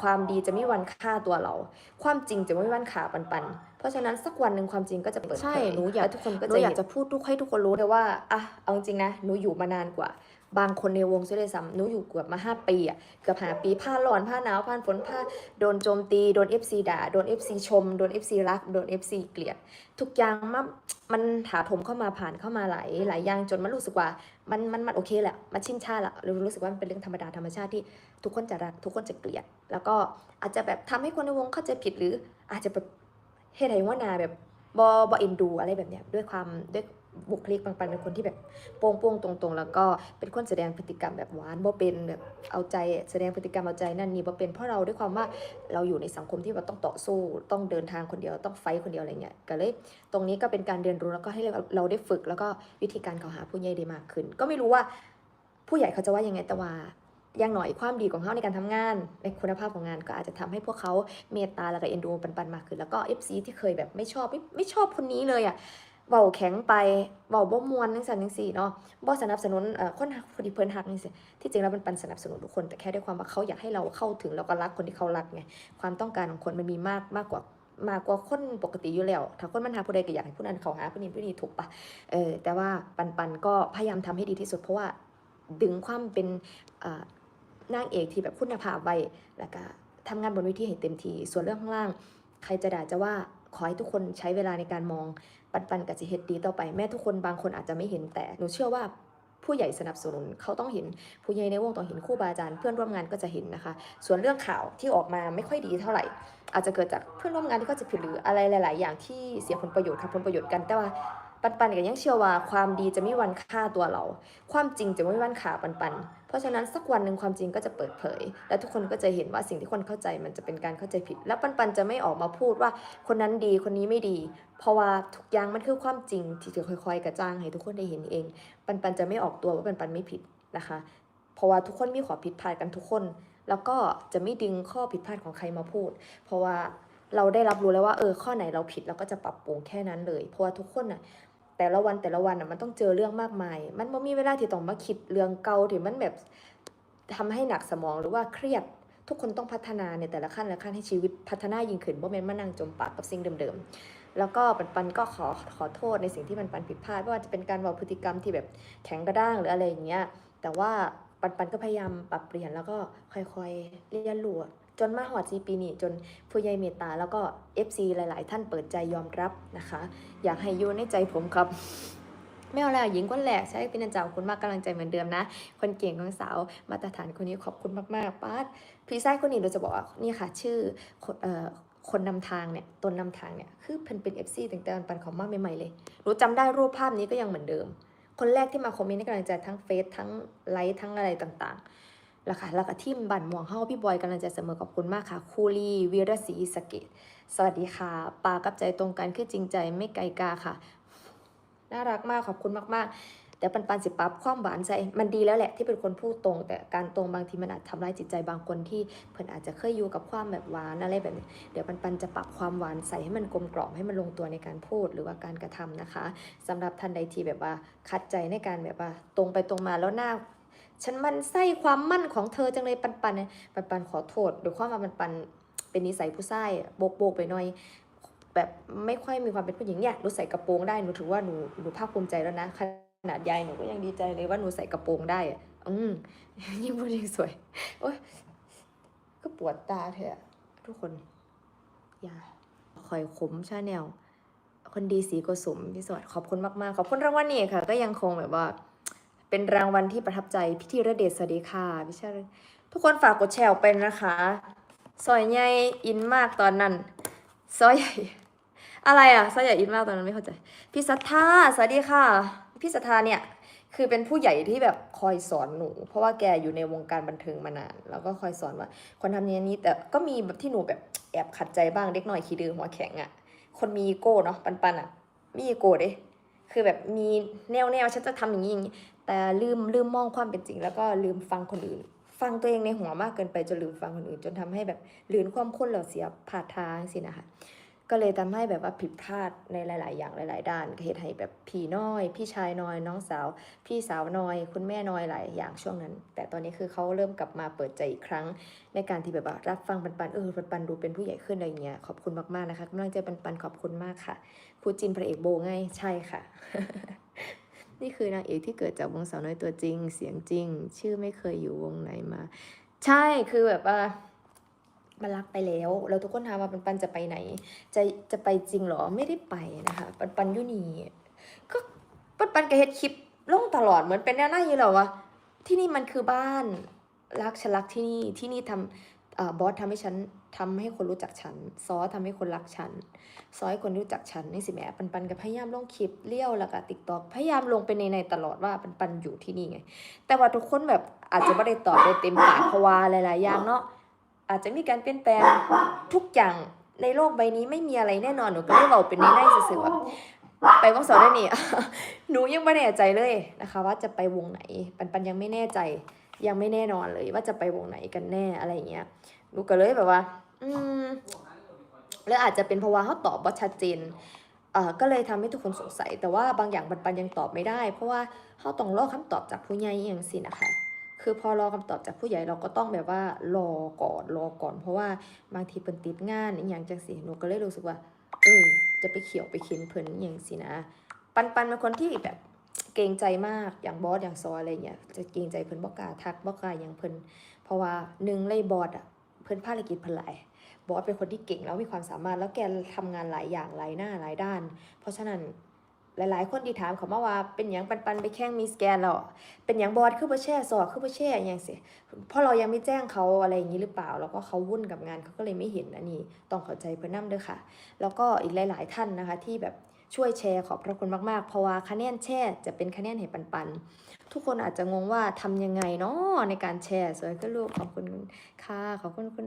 ความดีจะไม่มีวันฆ่าตัวเรา ความจริงจะไม่มีวันขาปันปัน เพราะฉะนั้นสักวันหนึ่งความจริงก็จะเปิดเผยใช่หนูอยากและทุกคนก็หนูจะอยากเห็นจะพูดทุกให้ทุกคนรู้รู้เลยว่าอะเอาจริงๆนะหนูอยู่มานานกว่า บางคนในวงซะเลยซ้ำหนูอยู่เกือบมาห้าปีอะเกือบหาปีผ้าร้อนผ้าหนาวผ้าฝนผ้าโดนโจมตีโดน FC ด่าโดน FC ชมโดน FC รักโดน FC เกลียดทุกอย่างมันมันถาโถมเข้ามาผ่านเข้ามาหลายหลายอย่างจนมันรู้สึกว่ามันมันมันโอเคแหละมันชินชาละเรารู้สึกว่ามันเป็นเรื่องธรรมดาธรรมชาติที่ทุกคนจะรักทุกคนจะเกลียด แล้วก็อาจจะแบบทำให้คนในวงเข้าใจผิดหรืออาจจะแบบเฮ็ดให้ว่านาแบบบอบอเอ็นดูอะไรแบบเนี้ยด้วยความด้วย บุคลิกบางปันเป็นคนที่แบบโป้งโป้งตรงๆ แล้วก็เป็นคนแสดงพฤติกรรมแบบหวานบ่เป็นแบบเอาใจแสดงพฤติกรรมเอาใจนั่นนี่บ่เป็นเพราะเราด้วยความว่าเราอยู่ในสังคมที่เราต้องต่อสู้ต้องเดินทางคนเดียวต้องไฟคนเดียวอะไรเงี้ยก็เลยตรงนี้ก็เป็นการเรียนรู้แล้วก็ให้เราได้ฝึก แล้วก็วิธีการเขาหาผู้ใหญ่ได้มากขึ้น ก็ไม่รู้ว่าผู้ใหญ่เขาจะว่ายังไงแต่ว่าอย่างหน่อยความดีของเขาในการทำงาน ในคุณภาพของงานก็อาจจะทำให้พวกเขาเมตตาแล้วก็เอ็นดูปันปันๆมากขึ้นแล้วก็ FC ที่เคยแบบไม่ชอบไม่ไม่ชอบคนนี้เลยอะ เบาแข็งไปเบาบ่มวนทั้งสันทั้งสี่เนาะบ่สนับสนุนเอ่อคนหักคนที่เพิ่นหักนี่สิที่จริงแล้วมันปันสนับสนุนทุกคนแต่แค่ด้วยความว่าเขาอยากให้เราเข้าถึงแล้วก็รักคนที่เขารักไงความต้องการของคนมันมีมากมากกว่ามากกว่าคนปกติอยู่แล้ว ถ้าคนมันหาผู้ใดก็อยากให้ผู้นั้นเขาหาผู้นี้ผู้นี้ถูกปะเออแต่ว่าปันปันก็พยายามทำให้ดีที่สุดเพราะว่าดึงความเป็นอ่านางเอกที่แบบคุณภาพไว้แล้วก็ทำงานบนเวทีให้เต็มที่ส่วนเรื่องข้างล่าง ใครจะด่าจะว่า ขอให้ทุกคนใช้เวลาในการมองปันปันกับจิเฮดดีต่อไปแม้ทุกคนบางคนอาจจะไม่เห็นแต่หนูเชื่อว่าผู้ใหญ่สนับสนุนเขาต้องเห็นผู้ใหญ่ในวงต้องเห็นครู่บาอาจารย์เพื่อนร่วมงานก็จะเห็นนะคะ ส่วนเรื่องข่าวที่ออกมาไม่ค่อยดีเท่าไหร่ อาจจะเกิดจากเพื่อนร่วมงานที่เขาจะผิดหรืออะไรหลาย ๆ อย่างที่เสียผลประโยชน์ค่ะผลประโยชน์กันแต่ว่าปันปันก็ยังเชื่อว่าความดีจะไม่วันฆ่าตัวเรา ความจริงจะไม่วันขาปันปัน เพราะฉะนั้นสักวันหนึ่งความจริงก็จะเปิดเผย และทุกคนก็จะเห็นว่าสิ่งที่คนเข้าใจมันจะเป็นการเข้าใจผิด และปันปันจะไม่ออกมาพูดว่าคนนั้นดีคนนี้ไม่ดี เพราะว่าทุกอย่างมันคือความจริงที่จะค่อย ๆ กระจ่างให้ทุกคนได้เห็นเอง ปันปันจะไม่ออกตัวว่าปันปันไม่ผิดนะคะ เพราะว่าทุกคนมีขอผิดพลาดกันทุกคน แล้วก็จะไม่ดึงข้อผิดพลาดของใครมาพูด เพราะว่าเราได้รับรู้แล้วว่าเออข้อไหนเราผิดเราก็จะปรับปรุงแค่นั้นเลย เพราะว่าทุกคนน่ะ แต่ละวันแต่ละวันน่ะมันต้องเจอเรื่องมากมาย มันไม่มีเวลาที่ต้องมาคิดเรื่องเก่าที่มันแบบทำให้หนักสมองหรือว่าเครียดทุกคนต้องพัฒนาในแต่ละขั้นละขั้นให้ชีวิตพัฒนายิ่งขึ้นบ่แม่นมานั่งจมปากกับสิ่งเดิมๆ แล้วก็ปันปันก็ขอขอโทษในสิ่งที่ปันปันผิดพลาดไม่ว่าจะเป็นการบอกพฤติกรรมที่แบบแข็งกระด้างหรืออะไรอย่างเงี้ยแต่ว่าปันปันก็พยายามปรับเปลี่ยนแล้วก็ค่อยๆเรียนรู้ จนมาหอดซีปีนี้จนผู้ใหญ่เมตตาแล้วก็ FC หลาย ๆ ท่านเปิดใจยอมรับนะคะ อยากให้อยู่ในใจผมครับไม่เอาแล้วหญิงคนแรกใช้เป็นเจ้าขอบคุณมากกำลังใจเหมือนเดิมนะ คนเก่งของสาวมาตรฐานคนนี้ขอบคุณมากๆป้าพี่ชายคนนี้เราจะบอกว่านี่ค่ะ ชื่อคนเอ่อคนนำทางเนี่ยตนนำทางเนี่ยคือเพิ่นเป็น FC ตั้งแต่วันปันของมาใหม่ๆเลยหนูจำได้รูปภาพนี้ก็ยังเหมือนเดิม คนแรกที่มาคอมเมนต์ให้กำลังใจทั้งเฟซทั้งไลค์ทั้งอะไรต่างๆ แล้วค่ะแล้วก็ทีมบันม่วงเฮาพี่บอยกำลังใจเสมอขอบคุณมากค่ะ คูลีวีรศรีสะเกตสวัสดีค่ะ ปากับใจตรงกันคือจริงใจไม่ไกลกาค่ะ น่ารักมากขอบคุณมากๆ แต่ปันปันสิปับความหวานใจมันดีแล้วแหละที่เป็นคนพูดตรง แต่การตรงบางทีมันอาจทำร้ายจิตใจบางคนที่เพิ่อนอาจจะเคยอยู่กับความแบบหวานอะไรแบบนี้เดี๋ยวปันปันจะปรับความหวานใส่ให้มันกลมกล่อมให้มันลงตัวในการพูดหรือว่าการกระทำนะคะสำหรับท่านใดที่แบบว่าคัดใจในการแบบว่าตรงไปตรงมาแล้วหน้า ฉันมันไส้ความมั่นของเธอจังเลยปันปันเนี่ยปันปันขอโทษด้วยความว่าปันปันเป็นนิสัยผู้ชายโบกโบกๆไปหน่อย แบบไม่ค่อยมีความเป็นผู้หญิงเนี่ยหนูใส่กระโปรงได้หนูถือว่าหนูหนูภาคภูมิใจแล้วนะขนาดยายหนูก็ยังดีใจเลยว่าหนูใส่กระโปรงได้ อืมยิ่งพูดยิ่งสวยโอ๊ยก็ปวดตาเถอะทุกคน อย่าคอยขมชาแนลคนดีสีโกสมพี่สวัสดิ์ขอบคุณมาก ๆ ขอบคุณรางวัลนี่ค่ะ ก็ยังคงแบบว่า เป็นรางวัลที่ประทับใจพี่ธีระเดชสวัสดีค่ะพี่ชาทุกคนฝากกดแชร์ออกไปนะคะซอยใหญ่อินมากตอนนั้นซอยใหญ่อะไรอะซอยใหญ่อินมากตอนนั้นไม่เข้าใจพี่สัทธาสวัสดีค่ะ พี่สัทธาเนี่ยคือเป็นผู้ใหญ่ที่แบบคอยสอนหนู เพราะว่าแกอยู่ในวงการบันเทิงมานาน แล้วก็คอยสอนว่าคนทำอย่างนี้แต่ก็มีแบบที่หนูแบบแอบขัดใจบ้างเด็กน่อยขี้ดื้อหัวแข็งอะ คนมีอีโก้เนาะปันปันๆอะมีอีโก้เด้คือแบบมีแนวแนวฉันจะทำอย่างนี้อย่างนี้ แต่ลืมลืมมองความเป็นจริง แล้วก็ลืมฟังคนอื่น ฟังตัวเองในหัวมากเกินไปจนลืมฟังคนอื่น จนทำให้แบบลืนความคนเหล่าเสียผ่าทางสินะคะก็เลยทำให้แบบว่าผิดพลาดในหลาย ๆ อย่างหลาย ๆ ด้านก็เหตุให้แบบพี่น้อย พี่ชายน้อย น้องสาว พี่สาวน้อย คุณแม่น้อยหลายอย่างช่วงนั้น แต่ตอนนี้คือเขาเริ่มกลับมาเปิดใจอีกครั้ง ในการที่แบบว่ารับฟังปันปันเออปันปันดูเป็นผู้ใหญ่ขึ้นอะไรเงี้ยขอบคุณมาก ๆ นะคะกำลังใจปันปันขอบคุณมากค่ะครูจินพระเอกโบไงใช่ค่ะ นี่คือนางเอกที่เกิดจากวงสาวน้อยตัวจริง เสียงจริง ชื่อไม่เคยอยู่วงไหนมา ใช่คือแบบว่ามันรักไปแล้วแล้วทุกคนถามว่าปันปันจะไปไหน จะจะไปจริงหรอไม่ได้ไปนะคะ ปันปันยุนีก็ปันปันก็เฮ็ดคลิปลงตลอดเหมือนเป็นแนวหน้าอยู่แล้ววะที่นี่มันคือบ้านรักฉันรักที่นี่ที่นี่ทำเอ่อบอสทำให้ฉัน ทำให้คนรู้จักฉัน ซอทำให้คนรักฉัน ซอให้คนรู้จักฉันนี่สิแม่ปันปันก็พยายามลงคลิปเลี้ยวแล้วก็ติ๊กต็อกพยายามลงไปในในตลอดว่าปันปันอยู่ที่นี่ไง แต่ว่าทุกคนแบบอาจจะไม่ได้ตอบได้เต็มปากเพราะว่าหลายๆอย่างเนาะอาจจะมีการเปลี่ยนแปลงทุกอย่างในโลกใบนี้ไม่มีอะไรแน่นอนหนูก็เลยบอกเป็นในในสื่อๆว่าไปวงสอนได้นี่หนูยังไม่แน่ใจเลยนะคะ ว่าจะไปวงไหน ปันปันยังไม่แน่ใจยังไม่แน่นอนเลยว่าจะไปวงไหนกันแน่อะไรอย่างเงี้ย หนูก็เลยแบบว่า อืมแล้วอาจจะเป็นเพราะว่าเขาตอบว่าชัดเจนเอ่อก็เลยทำให้ทุกคนสงสัย แต่ว่าบางอย่างปันปันยังตอบไม่ได้ เพราะว่าเขาต้องรอคำตอบจากผู้ใหญ่อย่างสินะคะ คือพอรอคำตอบจากผู้ใหญ่เราก็ต้องแบบว่ารอก่อนรอก่อน เพราะว่าบางทีเพิ่นติดงานอย่างจังสิหนูก็เลยรู้สึกว่าเออจะไปเขียวไปเข็นเพิ่นอย่างสินะ ปันปันเป็นคนที่แบบเกรงใจมากอย่างบอสอย่างซออะไรเงี้ยจะเกรงใจเพิ่นบ่กล้าทักบ่กล้าอย่างเพิ่นเพราะว่าหนึ่งเลยบอสอะ พิ่นภารกิจเพิ่นหลายบอสเป็นคนที่เก่งแล้วมีความสามารถแล้วแกทำงานหลายอย่างหลายหน้าหลายด้าน เพราะฉะนั้นหลาย ๆ คนที่ถามเขามาว่าเป็นอย่างปันปันไปแข่งมีสแกนแล้วเป็นอย่างบอสคือบ่แช่สอคือบ่แช่อย่างสิเพราะเรายังไม่แจ้งเขาอะไรอย่างนี้หรือเปล่า แล้วก็เขาวุ่นกับงานเขาก็เลยไม่เห็นอันนี้ต้องเข้าใจเพื่อนนํเด้อค่ะ แล้วก็อีกหลาย ๆ ท่านนะคะที่แบบช่วยแชร์ขอบพระคุณมาก ๆ เพราะว่าคะแนนแชร์จะเป็นคะแนนให้ปันปัน ทุกคนอาจจะงงว่าทำยังไงเนาะในการแชร์สวยก็ลูกขอบคุณค่ะขอบคุณคุณ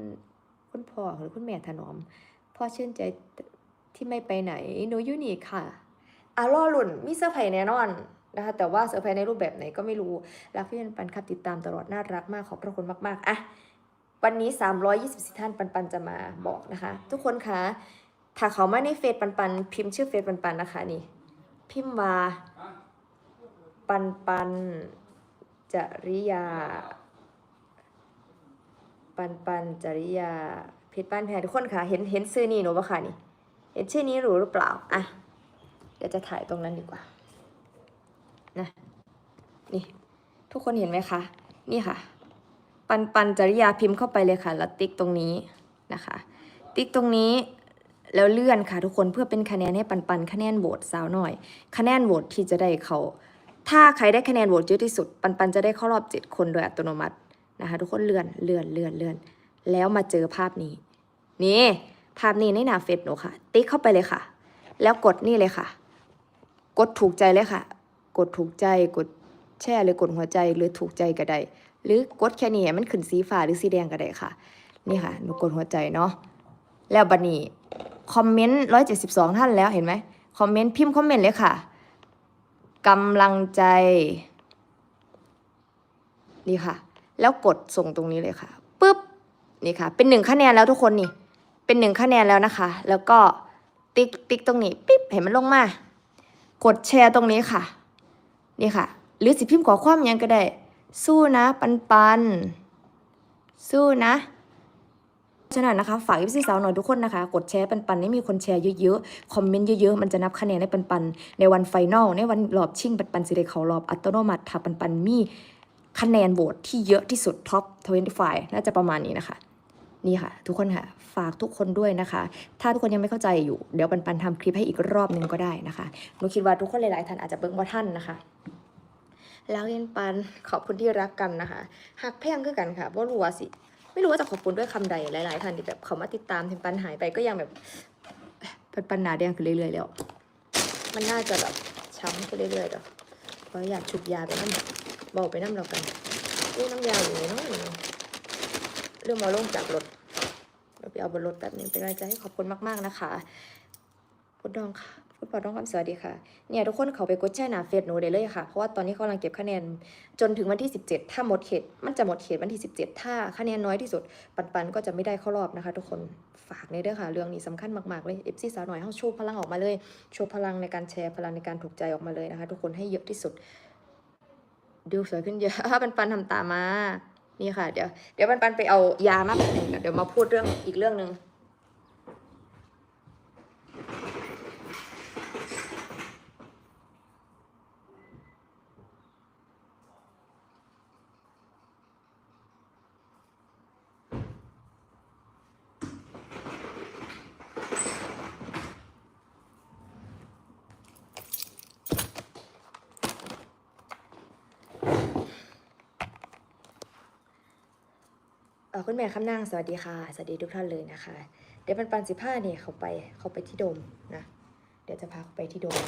คุณพ่อหรือคุณแม่ถนอมพ่อชื่นใจที่ไม่ไปไหนหนูอยู่นี่ค่ะอารอลุ่นมีเซอร์ไพรส์แน่นอนนะคะแต่ว่าเซอร์ไพรส์ในรูปแบบไหนก็ไม่รู้รักพี่ปันปันครับติดตามตลอดน่ารักมากขอบพระคุณมากๆอะวันนี้ 324 ท่านปันปันจะมาบอกนะคะ ทุกคนคะถ้าเขามาในเฟซปันปัน พิมพ์ชื่อเฟซปันปันนะคะนี่ พิมพ์ว่า ปันปันจริยา ปันปันจริยาเพจปันแพรทุกคนค่ะ เห็นเห็นชื่อนี้หนูปะคะนี่ เห็นชื่อนี้รู้หรือเปล่า อะ เดี๋ยวจะถ่ายตรงนั้นดีกว่า นะ นี่ ทุกคนเห็นไหมคะ นี่ค่ะ ปันปันจริยาพิมพ์เข้าไปเลยค่ะ แล้วติ๊กตรงนี้นะคะ ติ๊กตรงนี้แล้วเลื่อนค่ะทุกคนเพื่อเป็นคะแนนให้ปันปันคะแนนโหวตสาวหน่อย คะแนนโหวตที่จะได้เขา ถ้าใครได้คะแนนโหวตเยอะที่สุด ปันปันจะได้เข้ารอบเจ็ดคนโดยอัตโนมัตินะคะทุกคนเลื่อนเลื่อนเลื่อนเลื่อนแล้วมาเจอภาพนี้ นี่ ภาพนี้ในหน้าเฟซหนูค่ะ ติ๊กเข้าไปเลยค่ะ แล้วกดนี่เลยค่ะ กดถูกใจเลยค่ะ กดถูกใจกดแช่หรือกดหัวใจหรือถูกใจก็ได้หรือกดแค่นี้มันขึ้นสีฟ้าหรือสีแดงก็ได้ค่ะ นี่ค่ะหนูกดหัวใจเนาะแล้วบัดนี้คอมเมนต์ร้อยเจ็ดสิบสองท่านแล้วเห็นไหมคอมเมนต์พิมพ์คอมเมนต์เลยค่ะ กำลังใจ นี่ค่ะ แล้วกดส่งตรงนี้เลยค่ะปึ๊บนี่ค่ะ เป็นหนึ่งคะแนนแล้วทุกคนนี่ เป็นหนึ่งคะแนนแล้วนะคะ แล้วก็ติ๊กติ๊กตรงนี้ปิ๊บเห็นมันลงมา กดแชร์ตรงนี้ค่ะ นี่ค่ะ หรือสิพิมพ์ขอความยังก็ได้ สู้นะ ปันปัน สู้นะ ฉะนั้นนะคะฝากอีพีสาวหน่อยทุกคนนะคะ กดแชร์ปันปันให้มีคนแชร์เยอะๆ คอมเมนต์เยอะๆ มันจะนับคะแนนให้ปันปัน ในวันไฟนอลในวันรอบชิงปันปันสิได้เขารอบอัตโนมัติถ้าปันปันมีคะแนนโหวตที่เยอะที่สุดท็อป25น่าจะประมาณนี้นะคะนี่ค่ะ ทุกคนค่ะฝากทุกคนด้วยนะคะ ถ้าทุกคนยังไม่เข้าใจอยู่ เดี๋ยวปันปันทำคลิปให้อีกรอบหนึ่งก็ได้นะคะหนูคิดว่าทุกคนหลายๆท่านอาจจะเบิ่งว่าท่านนะคะ แล้วเรียนปันขอบคุณที่รักกันนะคะหักแพงคือกันค่ะว่ารู้ว่าสิ ไม่รู้ว่าจะขอบคุณด้วยคำใดหลาย ๆท่านที่แบบเขามาติดตามถึงปันหายไปก็ยังแบบปันปันหนาแดงขึ้นเรื่อยๆแล้วมันน่าจะแบบช้ำขึ้นเรื่อยๆเดี๋ยวเพราะอยากฉุดยาไปน้ำเบาไปน้ำเรากันอุ้ยน้ำยาอยู่ไหนเนาะเรื่องมาลงจากรถเราไปเอาบนรถแป๊บนึงเป็นกำลังใจให้ขอบคุณมาก ๆ นะคะพุดดองค่ะพุ คุณปอต้องคำสวัสดีค่ะ เนี่ยทุกคนเขาไปกดแช่หนาเฟซหนูได้เลยค่ะ เพราะว่าตอนนี้เขากำลังเก็บคะแนนจนถึงวันที่ 17 ถ้าหมดเขต มันจะหมดเขตวันที่ 17 ถ้าคะแนนน้อยที่สุด ปันปันก็จะไม่ได้เข้ารอบนะคะ ทุกคน ฝากในเด้อค่ะ เรื่องนี้สำคัญมากๆเลย FC สาวหน่อยเฮาโชว์พลังออกมาเลย โชว์พลังในการแชร์พลังในการถูกใจออกมาเลยนะคะ ทุกคนให้เยอะที่สุด ดูสวยขึ้นเยอะปันปันทำตามมา นี่ค่ะ เดี๋ยว เดี๋ยวปันปันไปเอายามาแป๊บหนึงเดี๋ยวมาพูดเรื่องอีกเรื่องหนึ่ง คุณแม่คำนางสวัสดีค่ะ สวัสดีทุกท่านเลยนะคะ เดี๋ยวปันปันสิบห้าเนี่ยเขาไปเขาไปที่โดมนะ เดี๋ยวจะพาเขาไปที่โดม